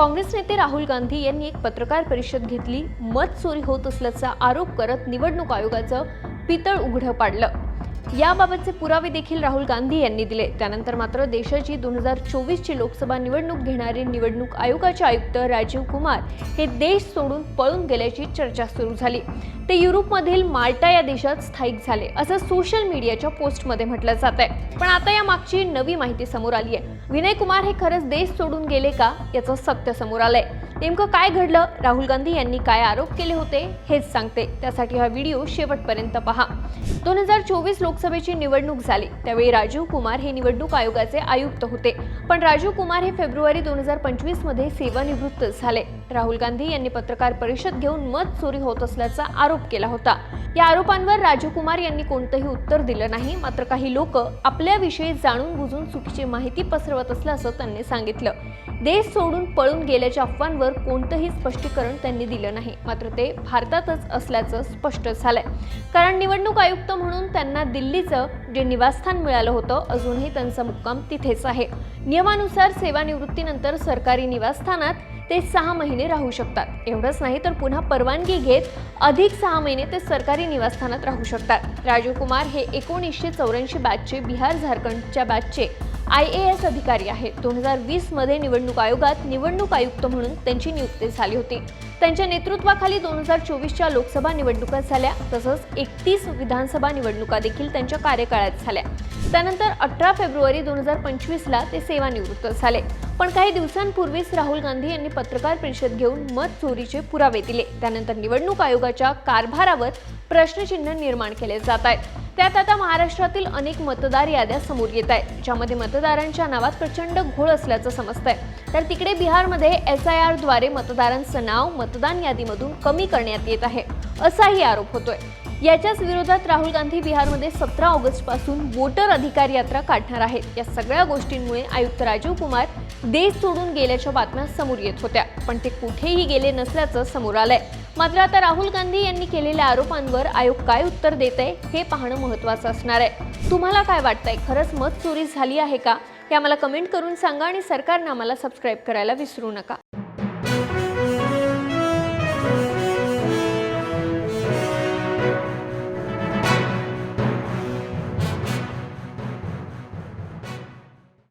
काँग्रेस नेते राहुल गांधी यांनी एक पत्रकार परिषद घेतली. मत चोरी होत असल्याचा आरोप करत निवडणूक आयोगाचं पितळ उघडं पाडलं. याबाबतचे पुरावे देखील राहुल गांधी यांनी दिले. त्यानंतर मात्र देशाची दोन हजार चोवीसची लोकसभा निवडणूक घेणारे निवडणूक आयोगाचे आयुक्त राजीव कुमार हे देश सोडून पळून गेल्याची चर्चा सुरू झाली. ते युरोपमधील माल्टा या देशात स्थायिक झाले असं सोशल मीडियाच्या पोस्टमध्ये म्हटलं जात आहे पण आता या मागची नवी माहिती समोर आली आहे. विनय कुमार हे खरंच देश सोडून गेले का याचं सत्य समोर आलंय. नेमकं काय घडलं? राहुल गांधी यांनी काय आरोप केले होते? हेच सांगते. त्यासाठी हा व्हिडिओ शेवटपर्यंत पहा. दोन हजार चोवीस लोक लोकसभेची निवडणूक झाली. त्यावेळी राजीव कुमार हे निवडणूक आयोगाचे आयुक्त होते. पण राजीव कुमार हे फेब्रुवारी दोन हजार पंचवीसमध्ये सेवानिवृत्त झाले. राहुल गांधी यांनी पत्रकार परिषद घेऊन मत चोरी होत असल्याचा आरोप केला होता. या आरोपांवर राजीव कुमार यांनी कोणतंही उत्तर दिलं नाही. मात्र काही लोक आपल्याविषयी जाणून बुजून चुकीची माहिती पसरवत असल्याचं त्यांनी सांगितलं. देश सोडून पळून गेल्याच्या अफवांवर कोणतंही स्पष्टीकरण त्यांनी दिलं नाही. मात्र ते भारतातच असल्याचं स्पष्ट झालंय. कारण निवडणूक आयुक्त म्हणून त्यांना दिल्ली दिल्लीचं जे निवासस्थान मिळालं होतं अजूनही त्यांचा मुक्काम तिथेच आहे. नियमानुसार सेवानिवृत्तीनंतर सरकारी निवासस्थानात ते सहा महिने राहू शकतात. एवढंच नाही तर पुन्हा परवानगी घेत अधिक सहा महिने ते सरकारी निवासस्थानात राहू शकतात. राजीव कुमार हे एकोणीसशे चौऱ्याऐंशी बॅचचे बिहार झारखंडच्या बॅचचे आय ए एस अधिकारी आहेत. दोन हजार वीसमध्ये निवडणूक आयोगात निवडणूक आयुक्त म्हणून त्यांची नियुक्ती झाली होती. त्यांच्या नेतृत्वाखाली दोन हजार चोवीसच्या लोकसभा निवडणुका झाल्या तसंच एकतीस विधानसभा निवडणुका देखील त्यांच्या कार्यकाळात झाल्या. त्यानंतर अठरा फेब्रुवारी दोन हजार पंचवीसला ते सेवानिवृत्त झाले. पण काही दिवसांपूर्वीच राहुल गांधी यांनी पत्रकार परिषद घेऊन मत चोरीचे पुरावे दिले. त्यानंतर निवडणूक आयोगाच्या कारभारावर प्रश्नचिन्ह निर्माण केले जात आहेत. त्यात आता महाराष्ट्रातील अनेक मतदार याद्या समोर येत आहेत ज्यामध्ये मतदारांच्या नावात प्रचंड घोळ असल्याचं समजतंय. तर तिकडे बिहारमध्ये एस आय आरद्वारे मतदारांचं नाव मतदान यादीमधून कमी करण्यात येत आहे असाही आरोप होतोय. याच्याच विरोधात राहुल गांधी बिहारमध्ये सतरा ऑगस्टपासून वोटर अधिकार यात्रा काढणार आहेत. या सगळ्या गोष्टींमुळे आयुक्त राजीव कुमार देश सोडून गेल्याच्या बातम्या समोर येत होत्या. पण ते कुठेही गेले नसल्याचं समोर आलंय. मात्र आता राहुल गांधी यांनी केलेल्या आरोपांवर आयोग काय उत्तर देत आहे हे पाहणं महत्त्वाचं असणार आहे. तुम्हाला काय वाटतंय? खरंच मत चोरी झाली आहे का? हे आम्हाला कमेंट करून सांगा आणि सरकारनं आम्हाला सबस्क्राईब करायला विसरू नका.